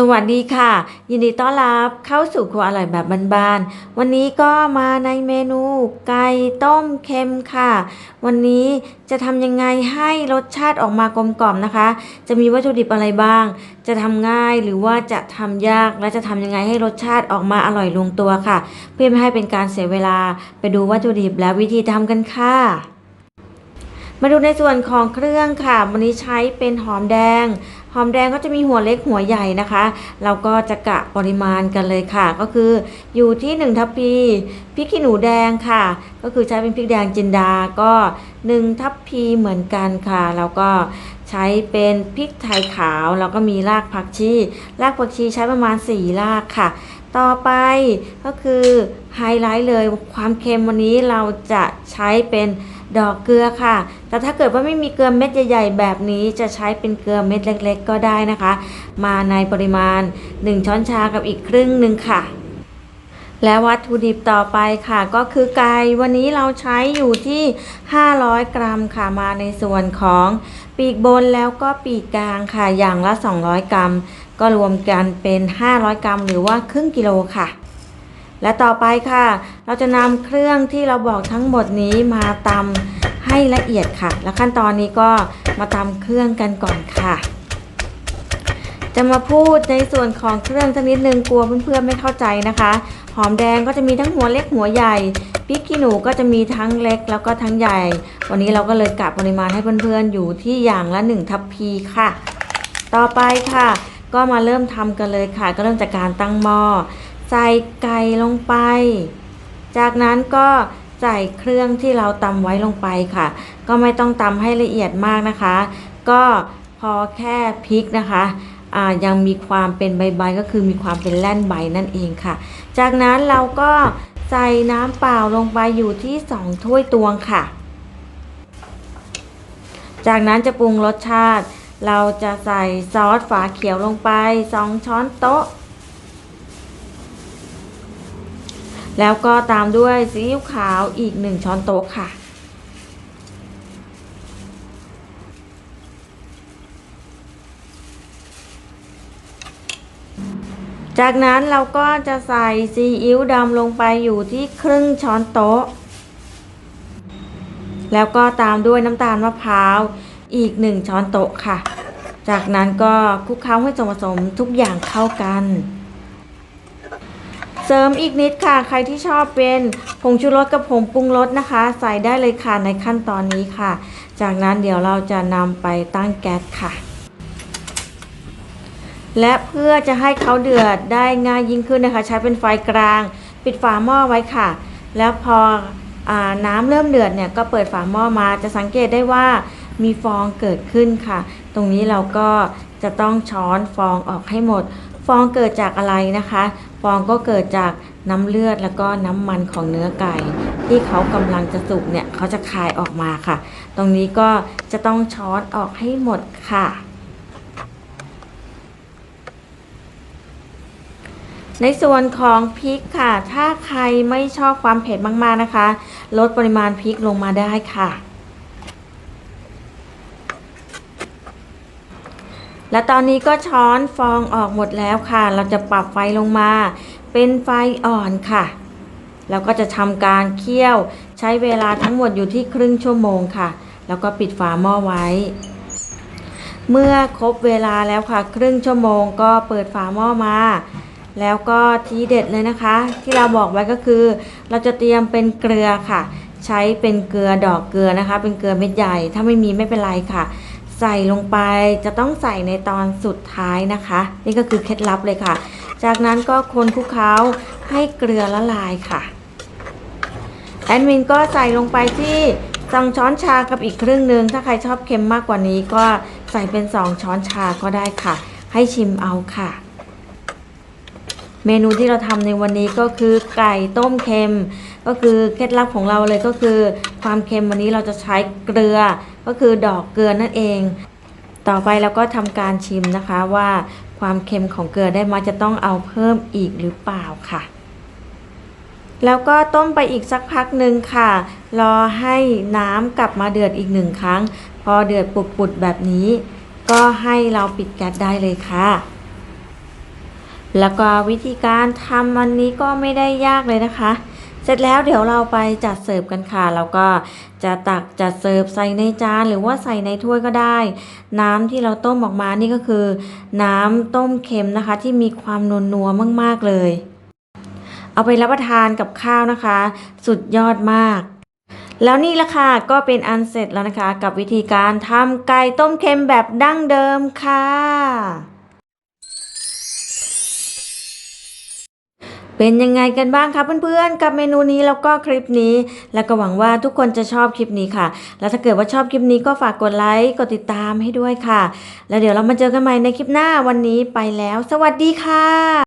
สวัสดีค่ะ ยินดีต้อนรับเข้าสู่ครัวอร่อยแบบบ้านๆวันนี้ก็มาในเมนูไก่ต้มเค็มค่ะ วันนี้จะทำยังไงให้รสชาติออกมากลมกล่อมนะคะ จะมีวัตถุดิบอะไรบ้าง จะทำง่ายหรือว่าจะทำยากและจะทำยังไงให้รสชาติออกมาอร่อยลงตัวค่ะ เพื่อไม่ให้เป็นการเสียเวลาไปดูวัตถุดิบและวิธีทำกันค่ะมาดูในส่วนของเครื่องค่ะ วันนี้ใช้เป็นหอมแดง หอมแดงก็จะมีหัวเล็กหัวใหญ่นะคะ เราก็จะกะปริมาณกันเลยค่ะ ก็คืออยู่ที่ 1 ทัพพีพริกขี้หนูแดงค่ะ ก็คือใช้เป็นพริกแดงจินดาก็ 1 ทัพพีเหมือนกันค่ะ แล้วก็ใช้เป็นพริกไทยขาว แล้วก็มีรากผักชีรากผักชีใช้ประมาณ 4 รากค่ะ ต่อไปก็คือไฮไลท์เลยความเค็มวันนี้เราจะใช้เป็น ดอกเกลือค่ะ แต่ถ้าเกิดว่าไม่มีเกลือเม็ดใหญ่ ๆ แบบนี้จะใช้เป็นเกลือเม็ดเล็ก ๆ ก็ได้นะคะ มาในปริมาณ 1 ช้อนชากับอีกครึ่งหนึ่งค่ะ และวัตถุดิบต่อไปค่ะ ก็คือไก่วันนี้เราใช้อยู่ที่ 500 กรัมค่ะมาในส่วนของปีกบนแล้วก็ปีกกลางค่ะอย่างละ 200 กรัม ก็รวมกันเป็น 500 กรัม หรือว่าครึ่งกิโลค่ะ และต่อไปค่ะ เราจะนำเครื่องที่เราบอกทั้งหมดนี้มาตำให้ละเอียดค่ะ และขั้นตอนนี้ก็มาตำเครื่องกันก่อนค่ะ จะมาพูดในส่วนของเครื่องสักนิดนึงกลัวเพื่อนๆไม่เข้าใจนะคะ หอมแดงก็จะมีทั้งหัวเล็กหัวใหญ่พริกขี้หนูก็จะมีทั้งเล็กแล้วก็ทั้งใหญ่ วันนี้เราก็เลยกะปริมาณให้เพื่อนๆอยู่ที่อย่างละ1ทัพพีค่ะ ต่อไปค่ะ ก็มาเริ่มทำกันเลยค่ะ ก็เริ่มจากการตั้งหม้อ ใส่ไก่ลงไป จากนั้นก็ใส่เครื่องที่เราตำไว้ลงไปค่ะ ก็ไม่ต้องตำให้ละเอียดมากนะคะ ก็พอแค่พริกนะคะยังมีความเป็นใบๆก็คือมีความเป็นแล่นใบนั่นเองค่ะ จากนั้นเราก็ใส่น้ำเปล่าลงไปอยู่ที่ 2 ถ้วยตวงค่ะ จากนั้นจะปรุงรสชาติ เราจะใส่ซอสฝาเขียวลงไป 2 ช้อนโต๊ะ แล้วก็ตามด้วยซีอิ๊วขาวอีก 1 ช้อนโต๊ะค่ะ จากนั้นเราก็จะใส่ซีอิ๊วดำลงไปอยู่ที่ครึ่งช้อนโต๊ะ แล้วก็ตามด้วยน้ำตาลมะพร้าวอีก 1 ช้อนโต๊ะค่ะ จากนั้นก็คลุกเคล้าให้ส่วนผสมทุกอย่างเข้ากัน เสริมอีกนิดค่ะ ใครที่ชอบเป็นผงชูรสกับผงปรุงรสนะคะ ใส่ได้เลยค่ะในขั้นตอนนี้ค่ะ จากนั้นเดี๋ยวเราจะนำไปตั้งแก๊สค่ะ และเพื่อจะให้เขาเดือดได้ง่ายยิ่งขึ้นนะคะ ใช้เป็นไฟกลาง ปิดฝาหม้อไว้ค่ะ แล้วพออน้ำเริ่มเดือดเนี่ยก็เปิดฝาหม้อมาจะสังเกตได้ว่ามีฟองเกิดขึ้นค่ะ ตรงนี้เราก็ จะต้องช้อนฟองออกให้หมด ฟองเกิดจากอะไรนะคะ ฟองก็เกิดจากน้ำเลือดแล้วก็น้ำมันของเนื้อไก่ ที่เขากำลังจะสุกเนี่ยเขาจะคายออกมาค่ะ ตรงนี้ก็จะต้องช้อนออกให้หมดค่ะในส่วนของพริกค่ะ ถ้าใครไม่ชอบความเผ็ดมาก ๆ นะคะ ลดปริมาณพริกลงมาได้ค่ะ และตอนนี้ก็ช้อนฟองออกหมดแล้วค่ะ เราจะปรับไฟลงมา เป็นไฟอ่อนค่ะ แล้วก็จะทำการเคี่ยวใช้เวลาทั้งหมดอยู่ที่ครึ่งชั่วโมงค่ะ แล้วก็ปิดฝาหม้อไว้ เมื่อครบเวลาแล้วค่ะ ครึ่งชั่วโมงก็เปิดฝาหม้อมา แล้วก็ทีเด็ดเลยนะคะ ที่เราบอกไว้ก็คือ เราจะเตรียมเป็นเกลือค่ะ ใช้เป็นเกลือดอกเกลือนะคะ เป็นเกลือเม็ดใหญ่ ถ้าไม่มีไม่เป็นไรค่ะ ใส่ลงไปจะต้องใส่ในตอนสุดท้ายนะคะ นี่ก็คือเคล็ดลับเลยค่ะ จากนั้นก็คนคลุกเคล้าให้เกลือละลายค่ะแอดมินก็ใส่ลงไปที่สองช้อนชากับอีกครึ่งหนึ่งถ้าใครชอบเค็มมากกว่านี้ก็ใส่เป็น2ช้อนชาก็ได้ค่ะ ให้ชิมเอาค่ะ เมนูที่เราทำในวันนี้ก็คือไก่ต้มเค็ม ก็คือเคล็ดลับของเราเลยก็คือ ความเค็มวันนี้เราจะใช้เกลือ ก็คือดอกเกลือนั่นเอง ต่อไปเราก็ทำการชิมนะคะว่าความเค็มของเกลือได้มาจะต้องเอาเพิ่มอีกหรือเปล่าค่ะ แล้วก็ต้มไปอีกสักพักหนึ่งค่ะ รอให้น้ำกลับมาเดือดอีกหนึ่งครั้ง พอเดือดปุดๆแบบนี้ ก็ให้เราปิดแก๊สได้เลยค่ะ แล้วก็วิธีการทำอันนี้ก็ไม่ได้ยากเลยนะคะ สร็จแล้วเดี๋ยวเราไปจัดเสิร์ฟกันค่ะแล้วก็จะตักจัดเสิร์ฟใส่ในจานหรือว่าใส่ในถ้วยก็ได้ น้ำที่เราต้มออกมานี่ก็คือ น้ำต้มเค็มนะคะ ที่มีความนวลนัวๆมาก ๆ เลย เอาไปรับประทานกับข้าวนะคะ สุดยอดมาก แล้วนี่ละค่ะก็เป็นอันเสร็จแล้วนะคะ กับวิธีการทำไก่ต้มเค็มแบบดั้งเดิมค่ะ เป็นยังไงกันบ้างคะเพื่อนๆ กับเมนูนี้แล้วก็คลิปนี้ แล้วก็หวังว่าทุกคนจะชอบคลิปนี้ค่ะ แล้วถ้าเกิดว่าชอบคลิปนี้ก็ฝากกดไลค์กดติดตามให้ด้วยค่ะ แล้วเดี๋ยวเรามาเจอกันใหม่ในคลิปหน้าวันนี้ไปแล้ว สวัสดีค่ะ